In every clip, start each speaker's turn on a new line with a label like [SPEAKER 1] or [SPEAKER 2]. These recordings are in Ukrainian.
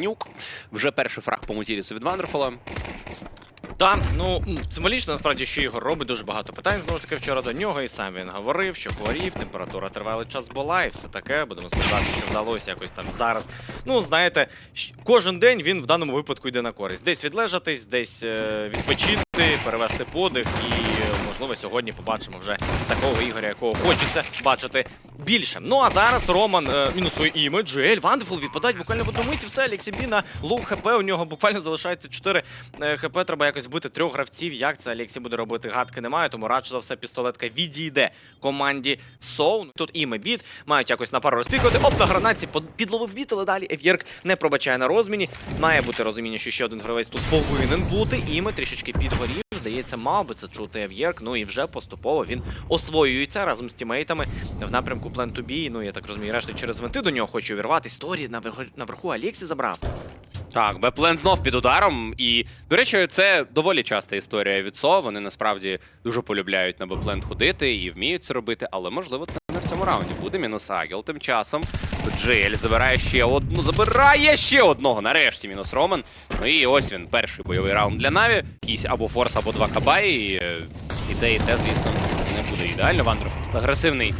[SPEAKER 1] Нюк. Вже перший фраг по Мутірісу від Вандерфола.
[SPEAKER 2] Так, ну символічно насправді, що Ігор робить дуже багато питань. Знову ж таки, вчора до нього, і сам він говорив, що хворів, температура тривалий час була, і все таке. Будемо сподіватися, що вдалося якось там зараз. Ну, знаєте, кожен день він в даному випадку йде на користь. Десь відлежатись, десь е, відпочити, перевести подих, і можливо сьогодні побачимо вже такого ігоря, якого хочеться бачити більше. Ну а зараз Роман е, мінусує імідж, Ель Вандефул відпадають буквально в одну мить. Все, Алексі Бі на лоу хп. У нього буквально залишається 4 е, хп. Треба якось вбити трьох гравців. Як це Алексі буде робити? Гадки немає, тому радше за все пістолетка відійде команді Соу. Тут іме біт мають якось на пару розпікувати. Оп, на гранатці підловив біт, але далі Ев'єрк не пробачає на розміні. Має бути розуміння, що ще один гравець тут повинен бути. Іме трішечки підгорів. Здається, мав би це чути Ев'єрк. Ну і вже поступово він освоюється разом з тімейтами в напрямку be. Ну я так розумію, решта через винти до нього хоче увірвати. Сторі наверху, наверху Аліксі забрав.
[SPEAKER 1] Так, Беплен знов під ударом. І, до речі, це доволі часта історія від СО. Вони насправді дуже полюбляють на Беплен ходити і вміють це робити, але можливо це не раунді буде. Мінус Агіл. Тим часом Джель забирає ще одну, забирає ще одного. Нарешті мінус Роман. Ну і ось він, перший бойовий раунд для Наві. Якийсь або Форс, або два Кабай. І, те, і те, звісно, не буде ідеально. Вандров тут агресивний.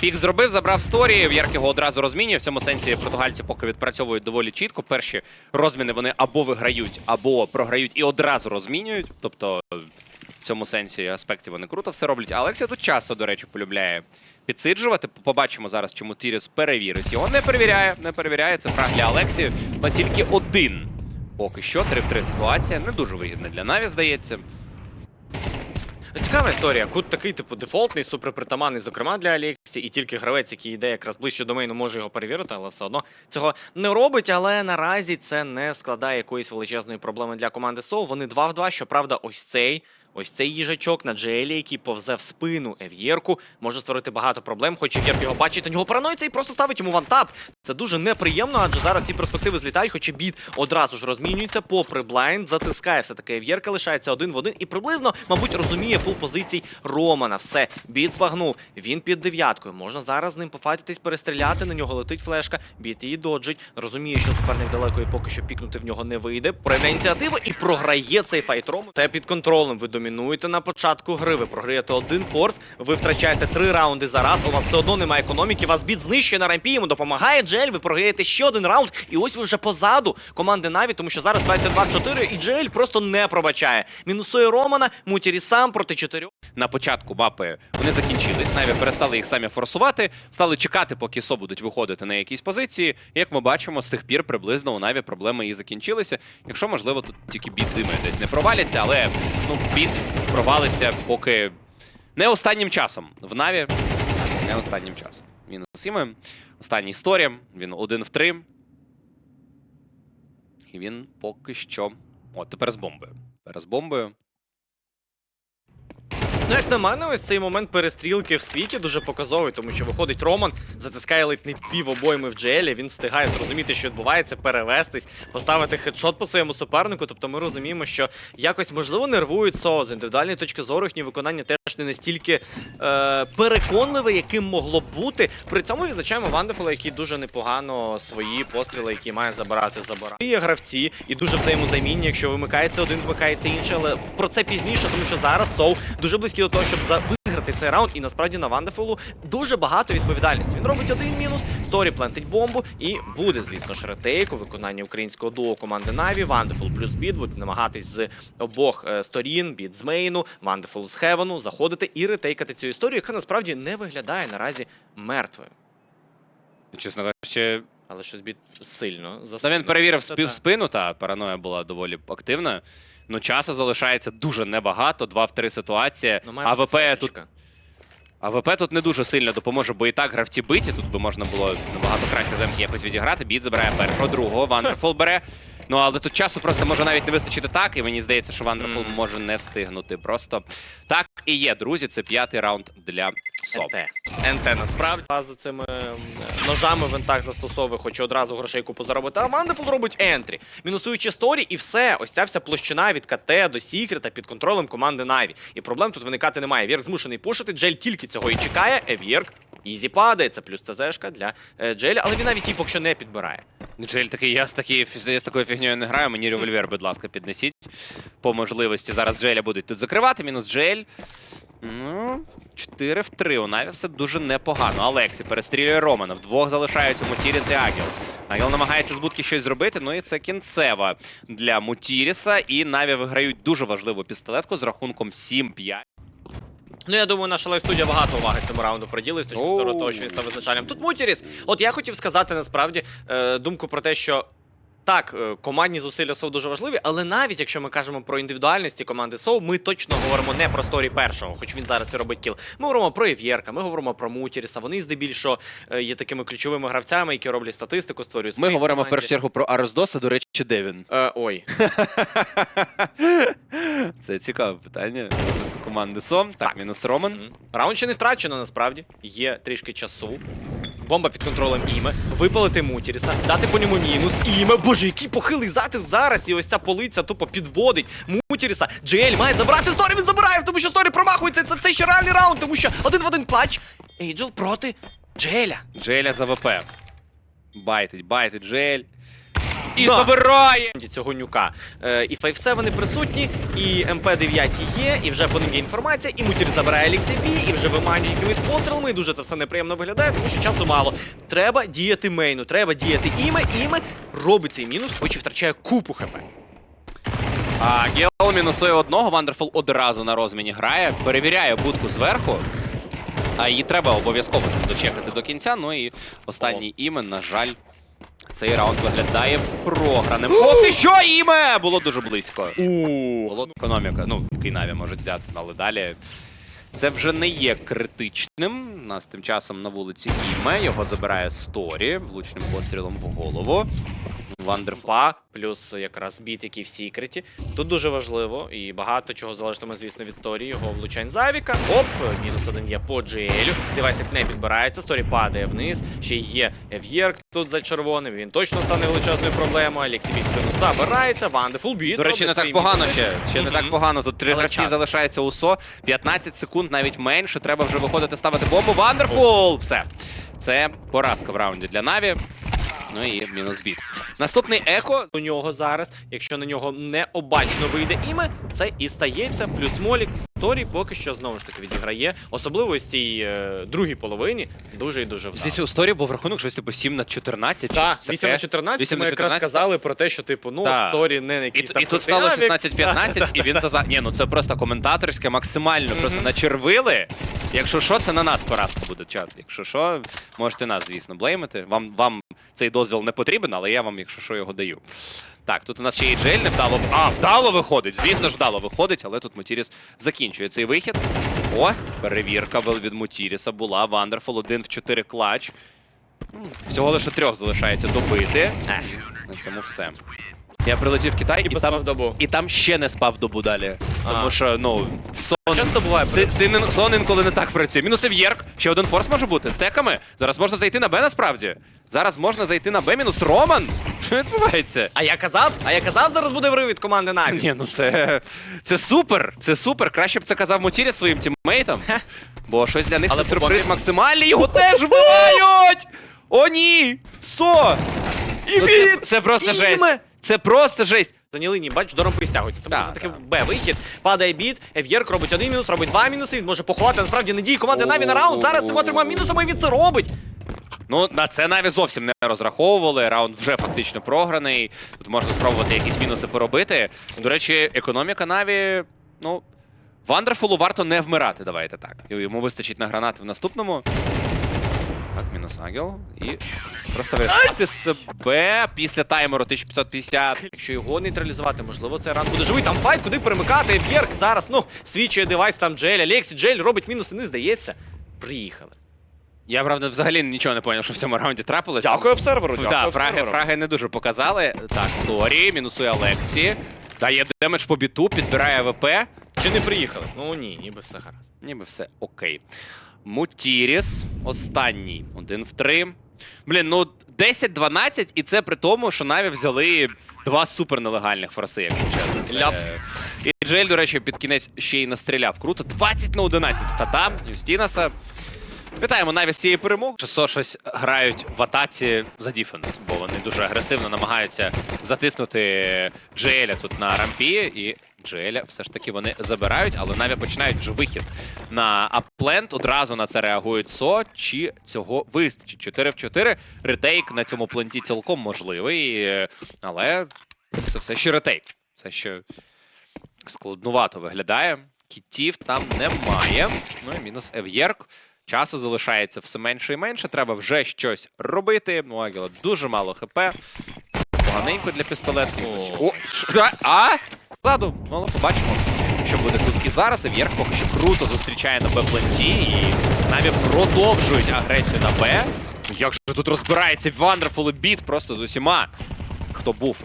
[SPEAKER 1] Пік зробив, забрав сторі. В'ярк його одразу розмінює. В цьому сенсі португальці поки відпрацьовують доволі чітко. Перші розміни вони або виграють, або програють і одразу розмінюють. Тобто цьому сенсі аспекті вони круто все роблять. Алексія тут часто, до речі, полюбляє підсиджувати. Побачимо зараз, чому Тіріс перевірить. Його не перевіряє, не перевіряє. Це фраг для Алексії. Але тільки один. Поки що 3 в 3 ситуація. Не дуже вигідна для Наві, здається.
[SPEAKER 2] Цікава історія. Кут такий, типу, дефолтний, суперпритаманний, зокрема для Алексі, і тільки гравець, який йде якраз ближче до мейну, може його перевірити, але все одно цього не робить. Але наразі це не складає якоїсь величезної проблеми для команди Соу. Вони 2 в 2. Щоправда, ось цей. Ось цей їжачок на Джеелі, який повзе в спину Ев'єрку, може створити багато проблем. Хоч Ев'єрк його бачить, на нього параноїться і просто ставить йому вантап. Це дуже неприємно, адже зараз ці перспективи злітають, хоча біт одразу ж розмінюється, попри блайнд, затискає все таки Ев'єрка, лишається один в один і приблизно, мабуть, розуміє фул позицій Романа. Все, біт збагнув. Він під дев'яткою. Можна зараз з ним пофайтитись, перестріляти. На нього летить флешка. Біт її доджить. Розуміє, що суперник далеко і поки що пікнути в нього не вийде. Проявляє ініціативу і програє цей файт Рому. Та під контролем. Ви домінуєте на початку гри. Ви програєте один форс. Ви втрачаєте три раунди за раз. У вас все одно немає економіки. Вас біт знищує на рампі. Йому допомагає Джель. Ви програєте ще один раунд. І ось ви вже позаду команди Наві, тому що зараз 22-4 і Джель просто не пробачає. Мінусує Романа. Мутірі сам проти чотирьох.
[SPEAKER 1] на початку мапи вони закінчились. Наві перестали їх самі форсувати, стали чекати, поки СО будуть виходити на якісь позиції. Як ми бачимо, з тих пір приблизно у Наві проблеми і закінчилися. Якщо можливо, тут тільки біт зими десь не проваляться, але ну біт провалиться поки не останнім часом. В Наві не останнім часом. Він усіми. Остання історія. Він один в три. І він поки що. О, тепер з бомбою. Тепер з бомбою.
[SPEAKER 2] Ну, як на мене, ось цей момент перестрілки в сквіті дуже показовий, тому що виходить Роман, затискає ледь не пів обойми в джелі. Він встигає зрозуміти, що відбувається, перевестись, поставити хедшот по своєму супернику. Тобто ми розуміємо, що якось можливо нервують СО. З індивідуальної точки зору їхнє виконання теж не настільки е, переконливе, яким могло б бути. При цьому відзначаємо Вандефула, який дуже непогано свої постріли, які має забирати, забирає. Є гравці і дуже взаємозамінні. Якщо вимикається один, вмикається інший, але про це пізніше, тому що зараз Соу дуже близький до того, щоб за виграти цей раунд. І насправді на Вандефулу дуже багато відповідальності. Він робить один мінус, Сторі плентить бомбу, і буде, звісно ж, ретейк у виконанні українського дуо команди Наві. Вандефул плюс біт будуть намагатись з обох е, сторін, біт з мейну, Вандефул з Хевену, заходити і ретейкати цю історію, яка насправді не виглядає наразі мертвою.
[SPEAKER 1] Чесно кажучи,
[SPEAKER 2] Але щось біт сильно
[SPEAKER 1] Та він перевірив спів спину, та параноя була доволі активна. Ну, часу залишається дуже небагато, 2 в 3 ситуація.
[SPEAKER 2] Ну,
[SPEAKER 1] АВП тут. АВП тут не дуже сильно допоможе, бо і так гравці биті. Тут би можна було набагато краще замки якось відіграти. Біт забирає першого, другого, Вандерфол бере. Ну, але тут часу просто може навіть не вистачити так, і мені здається, що Вандерфул
[SPEAKER 2] Мгм.
[SPEAKER 1] може не встигнути. Просто так і є, друзі. Це п'ятий раунд для СОП.
[SPEAKER 2] НТ. Насправді за цими ножами в ентах застосовує, хоче одразу грошей купу заробити. А Вандефул робить ентрі, мінусуючи сторі, і все. Ось ця вся площина від КТ до Сікрета під контролем команди Наві. І проблем тут виникати немає. Вірк змушений пушити. Джель тільки цього і чекає. Евірк. Ізі падає. Це плюс ЦЗшка для е, Джеля, але він навіть її поки що не підбирає.
[SPEAKER 1] Джель такий, я з, такі, я з такою фігньою не граю, мені револьвер, будь ласка, піднесіть. По можливості. Зараз Джеля будуть тут закривати, мінус Джель. Ну, 4 в 3. У Наві все дуже непогано. Алексі перестрілює Романа. Вдвох залишаються Мутіріс і Агіл. Агіл намагається з будки щось зробити, ну і це кінцева для Мутіріса. І Наві виграють дуже важливу пістолетку з рахунком 7-5.
[SPEAKER 2] Ну, я думаю, наша лайв-студія багато уваги цьому раунду приділить з точки зору того, що він став визначальним. Тут Мутіріс. От я хотів сказати насправді е, думку про те, що. Так, е, командні зусилля СОУ дуже важливі, але навіть якщо ми кажемо про індивідуальності команди СОУ, ми точно говоримо не про сторі першого, хоч він зараз і робить кіл. Ми говоримо про Єв'єрка, ми говоримо про Мутіріса. Вони здебільшого е, є такими ключовими гравцями, які роблять статистику, створюють
[SPEAKER 1] Ми говоримо в першу чергу про Ароздоса, до речі, де він?
[SPEAKER 2] Е, ой,
[SPEAKER 1] Це цікаве питання. Команди Сом. Так, мінус Роман.
[SPEAKER 2] Раунд ще не втрачено насправді. Є трішки часу. Бомба під контролем Іме. Випалити Мутіріса, дати по ньому мінус. Іме. Боже, який похилий затис зараз. І ось ця полиця тупо підводить Мутіріса. Джель має забрати Сторі, він забирає, тому що Сторі промахується. Це все ще реальний раунд, тому що один в один клач. Ейджел проти Джеля.
[SPEAKER 1] Джеля за ВП. Байтить, байтить Джель. І
[SPEAKER 2] Да.
[SPEAKER 1] забирає!
[SPEAKER 2] Цього нюка. Е, і 5 вони присутні, і МП-9 є, і вже по ним є інформація, і Мутір забирає Бі, і вже виманює якимись пострілами, і дуже це все неприємно виглядає, тому що часу мало. Треба діяти мейну, треба діяти іме, іме робить цей мінус, хоч і втрачає купу хп.
[SPEAKER 1] А Геол мінусує одного, Вандерфул одразу на розміні грає, перевіряє будку зверху. А її треба обов'язково дочекати до кінця. Ну і останній імен, на жаль, цей раунд виглядає програним. Поки що іме! Було дуже близько. Було економіка. Ну, який Наві можуть взяти, але далі. Це вже не є критичним. У нас тим часом на вулиці Іме. Його забирає Сторі влучним пострілом в голову. Вандерфул.
[SPEAKER 2] Плюс якраз біт, який в секреті. Тут дуже важливо, і багато чого залежатиме, звісно, від сторі. Його влучань Завіка. Оп, мінус один є по Джеелю. Девайсик не підбирається, сторі падає вниз. Ще є Ев'єрк тут за червоним. Він точно стане величезною проблемою. Алексій Бістон забирається. Вандефул біт.
[SPEAKER 1] До речі, не так погано ще. Ще не так погано. Тут три гравці залишається УСО. 15 секунд, навіть менше. Треба вже виходити ставити бомбу. Вандерфул! Все. Це поразка в раунді для Наві. Ну і мінус біт. Наступний ехо.
[SPEAKER 2] у нього зараз, якщо на нього необачно вийде іме, це і стається. Плюс Молік Сторі поки що знову ж таки відіграє. Особливо ось цій е, другій половині дуже і дуже вдало.
[SPEAKER 1] Здається, у сторі був рахунок щось типу 7 на 14.
[SPEAKER 2] Так, 8 на 14
[SPEAKER 1] 8
[SPEAKER 2] ми якраз
[SPEAKER 1] 14,
[SPEAKER 2] сказали
[SPEAKER 1] так.
[SPEAKER 2] про те, що типу, ну,
[SPEAKER 1] Так.
[SPEAKER 2] сторі не
[SPEAKER 1] І,
[SPEAKER 2] якийсь
[SPEAKER 1] і тут стало
[SPEAKER 2] авік.
[SPEAKER 1] 16-15, і він це за. Ні, ну це просто коментаторське, максимально просто начервили. Якщо що, це на нас поразка буде чат. Якщо що, можете нас, звісно, блеймити. Вам, вам цей дозвіл не потрібен, але я вам, якщо що, його даю. Так, тут у нас ще і Джель не вдало. А, вдало виходить. Звісно ж, вдало виходить, але тут Мутіріс закінчує цей вихід. О, перевірка від Мутіріса була. Вандерфул 1 в 4 клач. Всього лише трьох залишається добити. Ех, на цьому все. Я прилетів в Китай
[SPEAKER 2] І
[SPEAKER 1] і, там,
[SPEAKER 2] добу.
[SPEAKER 1] і там ще не спав добу далі.
[SPEAKER 2] А.
[SPEAKER 1] Тому що, ну, сон,
[SPEAKER 2] Часто буває.
[SPEAKER 1] Си- син- сон інколи не так працює. Мінус Ев'єрк. Ще один форс може бути. Стеками. Зараз можна зайти на Б насправді. Зараз можна зайти на Б мінус Роман. Що відбувається?
[SPEAKER 2] А я казав, а я казав, зараз буде врив від команди Наві.
[SPEAKER 1] Ні, ну це. Це супер. Це супер. Краще б це казав Мутірі своїм тіммейтам. Бо щось для них
[SPEAKER 2] Але
[SPEAKER 1] це сюрприз максимальний. Його теж вбивають! О, ні! Со!
[SPEAKER 2] І
[SPEAKER 1] Ну, це, це просто жесть. Це просто жесть.
[SPEAKER 2] За лінії, бач, дором пристягується. Це
[SPEAKER 1] Да,
[SPEAKER 2] буде таки
[SPEAKER 1] да.
[SPEAKER 2] Б вихід. Падає біт, Ев'єрк робить один мінус, робить два мінуси. Він може поховати насправді надії команди Наві на раунд. Зараз цими трьома мінусами він це робить.
[SPEAKER 1] Ну, на це Наві зовсім не розраховували. Раунд вже фактично програний. Тут можна спробувати якісь мінуси поробити. До речі, економіка Наві, ну. Вандерфулу варто не вмирати, давайте так. Йому вистачить на гранати в наступному. Так, мінус Агіл. І просто вирішити себе після таймеру 1550.
[SPEAKER 2] Якщо його нейтралізувати, можливо, цей раунд буде живий. Там файт, куди перемикати. Ев'єрк зараз, ну, свідчує девайс там Джель. Алексі Джель робить мінуси, ну і здається. Приїхали.
[SPEAKER 1] Я, правда, взагалі нічого не зрозумів, що в цьому раунді трапилось.
[SPEAKER 2] Дякую обсерверу, дякую
[SPEAKER 1] Так, фраги,
[SPEAKER 2] обсерверу.
[SPEAKER 1] фраги не дуже показали. Так, Сторі, мінусує Алексі. Дає демедж по біту, підбирає ВП.
[SPEAKER 2] Чи не приїхали? Ну ні, ніби все гаразд.
[SPEAKER 1] Ніби все окей. Мутіріс, останній. Один в три. Блін, ну 10-12, і це при тому, що Наві взяли два супер нелегальних форси, якщо чесно. Це-
[SPEAKER 2] Ляпс.
[SPEAKER 1] І Джель, до речі, під кінець ще й настріляв. Круто. 20 на 11 стата Юстінаса. Вітаємо навіть з цієї перемоги. Часо щось грають в атаці за діфенс, бо вони дуже агресивно намагаються затиснути Джеля тут на рампі, і Джеля все ж таки вони забирають, але наві починають вже вихід на аплент. Одразу на це реагують СО. Чи цього вистачить? 4 в 4. Ретейк на цьому пленті цілком можливий, але це все ще ретейк. Все ще складнувато виглядає. Кітів там немає. Ну і мінус Ев'єрк. Часу залишається все менше і менше. Треба вже щось робити. У Агіла дуже мало хп. Поганенько для пістолетки.
[SPEAKER 2] О.
[SPEAKER 1] О. А? Ззаду. Ну, але побачимо, що буде тут і зараз. Ев'єрк поки що круто зустрічає на Б-пленті. І навіть продовжують агресію на Б. Як же тут розбирається Wonderful і Біт просто з усіма, хто був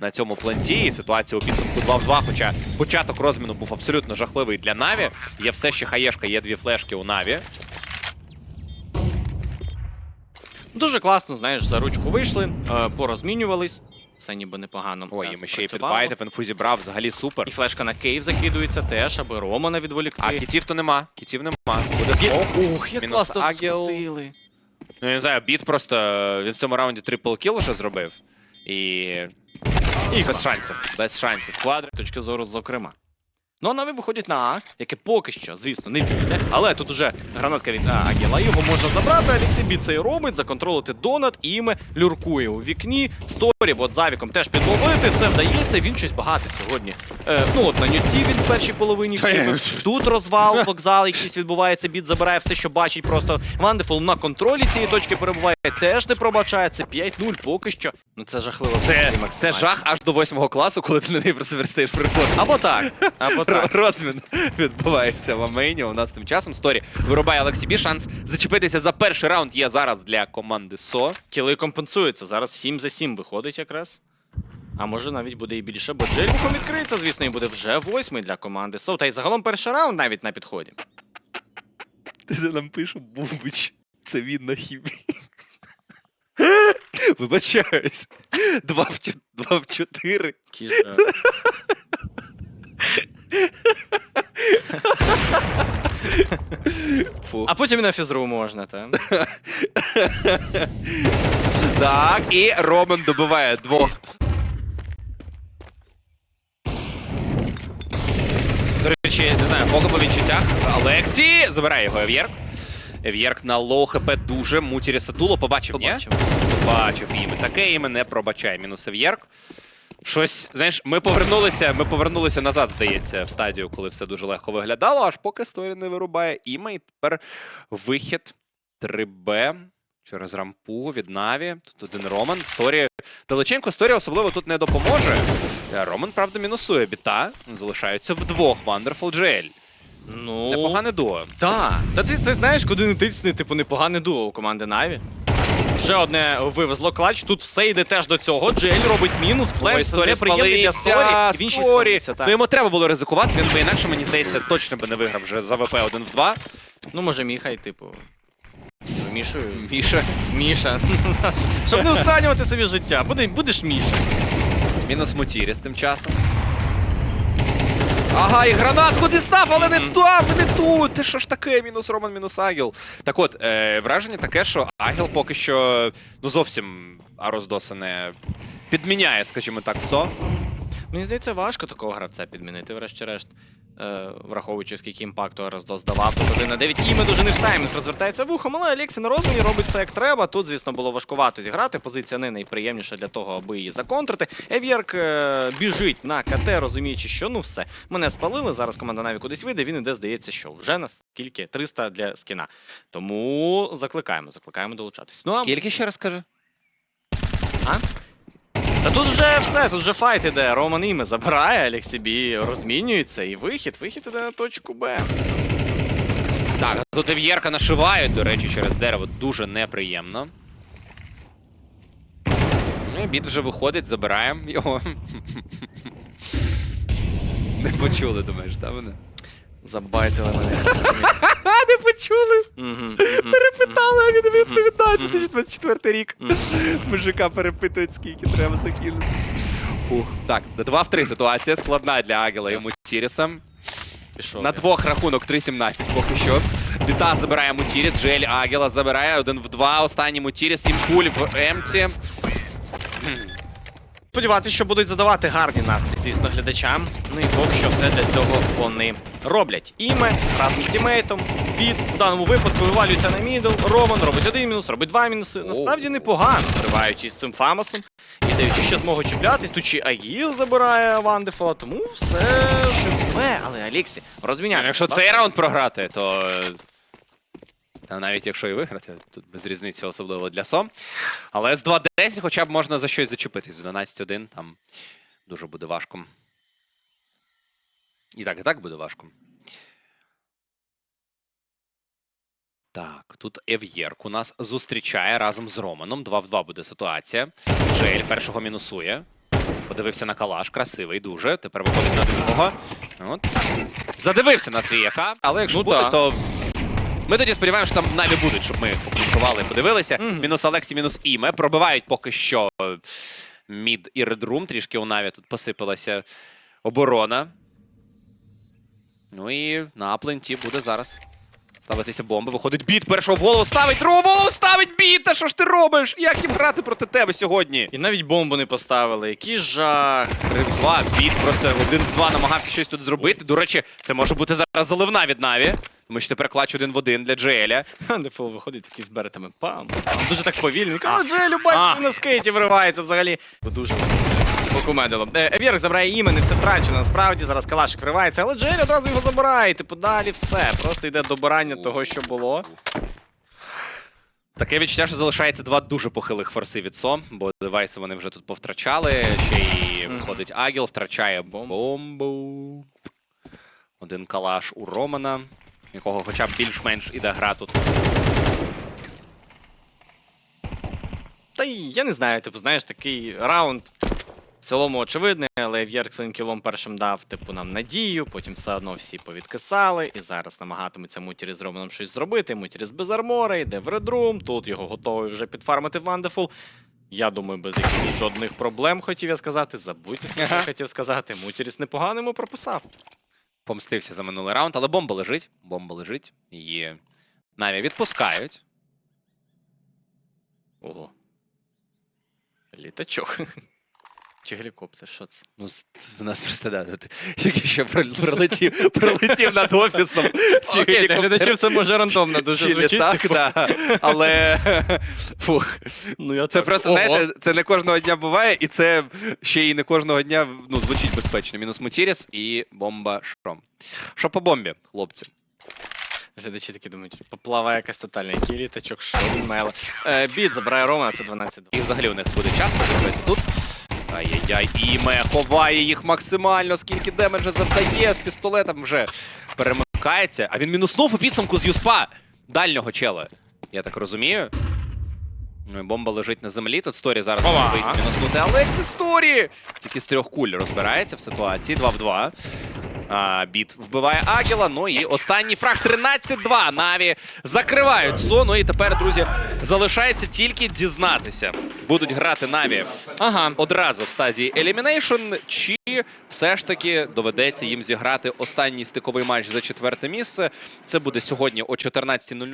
[SPEAKER 1] на цьому пленті. І ситуація у підсумку 2 в 2, хоча початок розміну був абсолютно жахливий для Наві. Є все ще хаєшка, є дві флешки у Наві.
[SPEAKER 2] Дуже класно, знаєш, за ручку вийшли, е, порозмінювались. Все ніби непогано.
[SPEAKER 1] Ой,
[SPEAKER 2] е,
[SPEAKER 1] і ми ще й підбайте, інфузі брав, взагалі супер.
[SPEAKER 2] І флешка на Кейв закидується теж, аби Романа відволікти.
[SPEAKER 1] А кітів то нема, кітів нема. Буде смок.
[SPEAKER 2] Ох, як
[SPEAKER 1] Мінус
[SPEAKER 2] класно
[SPEAKER 1] Агіл.
[SPEAKER 2] скрутили.
[SPEAKER 1] Ну, я не знаю, біт просто він в цьому раунді трипл кіл уже зробив. І. І без шансів. Без шансів. Квадри.
[SPEAKER 2] точки зору, зокрема. Ну, а наві виходять на А, яке поки що, звісно, не війде. Але тут уже гранатка від Агіла. Його можна забрати. Алексій Бі це і робить, законтролити донат, і іме люркує у вікні. Сторі, бо от за віком теж підловити. Це вдається. Він щось багато сьогодні. Е, ну от на нюці він в першій половині. Тут розвал, вокзал якийсь відбувається. Біт забирає все, що бачить. Просто Вандефул на контролі цієї точки перебуває. Теж не пробачає. Це 5-0 поки що. Ну це жахливо.
[SPEAKER 1] Це, це жах аж до восьмого класу, коли ти на неї просто верстаєш прикол.
[SPEAKER 2] Або так. Або так.
[SPEAKER 1] Розмін відбувається в Амейні. У нас тим часом сторі вирубає Олексій Бі. Шанс зачепитися за перший раунд є зараз для команди СО.
[SPEAKER 2] Кіли компенсуються. Зараз 7 за 7 виходить якраз. А може навіть буде і більше, бо Джельбухом відкриється, звісно, і буде вже восьмий для команди Соу. Та й загалом перший раунд навіть на підході.
[SPEAKER 1] Ти за нам пише Бубич. Це він на хімі. Вибачаюсь. Два в, чо- два в чотири.
[SPEAKER 2] Який
[SPEAKER 1] Фу.
[SPEAKER 2] А потім і на фізру можна, та?
[SPEAKER 1] Так, і Роман добиває двох. До речі, не знаю, поки по відчуттях. Олексій забирає його Ев'єрк. Ев'єрк на лоу хп дуже. Мутірі Сатуло побачив, ні?
[SPEAKER 2] Побачив.
[SPEAKER 1] Побачив. Таке іме не пробачає. Мінус Ев'єрк. Щось, знаєш, ми повернулися, ми повернулися назад, здається, в стадію, коли все дуже легко виглядало, аж поки Сторі не вирубає іме. І тепер вихід 3Б через рампу від Наві. Тут один Роман. Сторі далеченько Сторі особливо тут не допоможе. Е, Роман, правда, мінусує біта. Залишаються вдвох. Wonderful GL.
[SPEAKER 2] Ну.
[SPEAKER 1] Непогане дуо.
[SPEAKER 2] Так. Та ти, ти знаєш, куди не тисни, типу, непогане дуо у команди Наві. Вже одне вивезло клач. Тут все йде теж до цього. Джель робить мінус, плен, це
[SPEAKER 1] Сторі
[SPEAKER 2] для Сорі. Він ще й спалився, так.
[SPEAKER 1] Ну йому треба було ризикувати, він би інакше, мені здається, точно би не виграв вже за ВП 1 в 2.
[SPEAKER 2] Ну, може, Міхай, типу. Мішою.
[SPEAKER 1] Міша.
[SPEAKER 2] Міша. Щоб не ускладнювати собі життя. Будеш Міша.
[SPEAKER 1] Мінус Мутіріс тим часом. Ага, і гранатку дістав, але не там, не тут. Ти що ж таке? Мінус Роман, мінус Агіл. Так от, е, враження таке, що Агіл поки що ну зовсім Ароздоса не підміняє, скажімо так, все.
[SPEAKER 2] Мені здається, важко такого гравця підмінити, врешті-решт. Е, враховуючи, скільки імпакту Раздос давав. Тут 1 на 9 іме дуже не в таймінг розвертається вухом, але Алексі на розміні робить все як треба. Тут, звісно, було важкувато зіграти. Позиція не найприємніша для того, аби її законтрити. Ев'єрк е, біжить на КТ, розуміючи, що ну все. Мене спалили. Зараз команда Наві кудись вийде. Він іде, здається, що вже на скільки? 300 для скіна. Тому закликаємо, закликаємо долучатись. Ну а
[SPEAKER 1] Скільки ще раз скажи?
[SPEAKER 2] а? Та тут вже все, тут вже файт іде. Роман іме забирає, Алексі Бі розмінюється і вихід. Вихід іде на точку Б.
[SPEAKER 1] Так, тут Ев'єрка нашивають, до речі, через дерево дуже неприємно. Ну, і Біт вже виходить, забираємо його. Не почули, думаєш, так мене?
[SPEAKER 2] Забайтили мене.
[SPEAKER 1] Почули! Перепитали, а він відповідає, 2024 рік. Мужика перепитують, скільки треба закинути. Фух. Так, 2 в 3 ситуація складна для Агіла і Мутіріса.
[SPEAKER 2] Пішов.
[SPEAKER 1] На двох рахунок 3-17 поки що. Біта забирає Мутіріс, Джель Агіла забирає один в два. Останній Мутіріс, сім куль в Емці.
[SPEAKER 2] Сподіватися, що будуть задавати гарні настрій, звісно, глядачам. Ну і поки що все для цього вони роблять. Іме разом з тімейтом, під в даному випадку вивалюється на мідл. Роман робить один мінус, робить два мінуси. Насправді непогано, триваючись з цим фамосом і даючи ще змогу чіплятись. Тут ще Агіл забирає Вандефола, тому все живе. Але Аліксі розміняє.
[SPEAKER 1] Якщо цей раунд програти, то. Навіть якщо і виграти, тут без різниці, особливо для Сом. Але з 2-10 хоча б можна за щось зачепитись. 12-1 там дуже буде важко. І так, і так буде важко. Так, тут Ев'єрк у нас зустрічає разом з Романом. 2 в 2 буде ситуація. Джель першого мінусує. Подивився на калаш, красивий дуже. Тепер виходить на другого. От. Задивився на свій АК, але якщо
[SPEAKER 2] Ну
[SPEAKER 1] буде,
[SPEAKER 2] да.
[SPEAKER 1] то. Ми тоді сподіваємося, що там Наві будуть, щоб ми поклікували і подивилися.
[SPEAKER 2] Мгм.
[SPEAKER 1] Мінус Алексі, мінус Іме. Пробивають поки що е, мід і редрум. Трішки у Наві тут посипалася оборона. Ну і на пленті буде зараз ставитися бомби. Виходить біт першого в голову, ставить другого голову, ставить біт! Та що ж ти робиш? Як їм грати проти тебе сьогодні?
[SPEAKER 2] І навіть бомбу не поставили. Який жах.
[SPEAKER 1] 3-2, біт просто 1-2 намагався щось тут зробити. До речі, це може бути зараз заливна від Наві. Тому що тепер клач один в один для Джеля.
[SPEAKER 2] Вандефул виходить такий з беретами. Пам. Дуже так повільно. Каже, Джелю,
[SPEAKER 1] А.
[SPEAKER 2] на скейті виривається взагалі. Дуже покумедило. Е, Евєрк забирає імен, і все втрачено. Насправді зараз калашик виривається, але Джель одразу його забирає. Типу далі все. Просто йде добирання того, що було.
[SPEAKER 1] Таке відчуття, що залишається два дуже похилих форси від Сом, бо девайси вони вже тут повтрачали. Ще й виходить Агіл, втрачає
[SPEAKER 2] бомбу.
[SPEAKER 1] Один калаш у Романа, якого хоча б більш-менш іде гра тут.
[SPEAKER 2] Та й я не знаю, типу, знаєш, такий раунд. В цілому очевидний, але Ев'єрк своїм кілом першим дав, типу, нам надію, потім все одно всі повідкисали, і зараз намагатиметься Мутірі з Романом щось зробити. Мутірі без армора, йде в редрум, тут його готовий вже підфармити Вандефул. Я думаю, без якихось жодних проблем хотів я сказати. Забудьте все, що
[SPEAKER 1] Ага.
[SPEAKER 2] хотів сказати. Мутіріс непогано йому прописав.
[SPEAKER 1] Помстився за минулий раунд, але бомба лежить. Бомба лежить. Її Наві відпускають.
[SPEAKER 2] Ого. Літачок. Чи гелікоптер, що це?
[SPEAKER 1] Ну, з- в нас просто да, от тільки що прол- пролетів, пролетів над офісом. Чи
[SPEAKER 2] Окей, для
[SPEAKER 1] гелікоптер,
[SPEAKER 2] глядачів це може рандомно дуже
[SPEAKER 1] чи
[SPEAKER 2] звучить.
[SPEAKER 1] літак, да. Але фух,
[SPEAKER 2] Ну, я
[SPEAKER 1] це просто,
[SPEAKER 2] Ого.
[SPEAKER 1] знаєте, це не кожного дня буває, і це ще й не кожного дня ну, звучить безпечно. Мінус Мутіріс і бомба Шром. Що по бомбі, хлопці?
[SPEAKER 2] Глядачі такі думають, поплава якась тотальна, який літачок, що він мело. Е, біт забирає Рома, це 12
[SPEAKER 1] І взагалі у них буде час тут. Ай-яй-яй, іме ховає їх максимально, скільки демеджа завдає, з пістолетом вже перемикається. А він мінуснув у підсумку з юспа дальнього чела. Я так розумію. Ну і бомба лежить на землі. Тут Сторі зараз буде мінуснути. Алексі Сторі! Тільки з трьох куль розбирається в ситуації. 2 в 2. А, біт вбиває Агіла. Ну і останній фраг 13-2. Наві закривають зону. Ну і тепер, друзі, залишається тільки дізнатися. Будуть грати Наві
[SPEAKER 2] Ага.
[SPEAKER 1] одразу в стадії Елімінейшн. чи все ж таки доведеться їм зіграти останній стиковий матч за четверте місце. Це буде сьогодні о 14.00.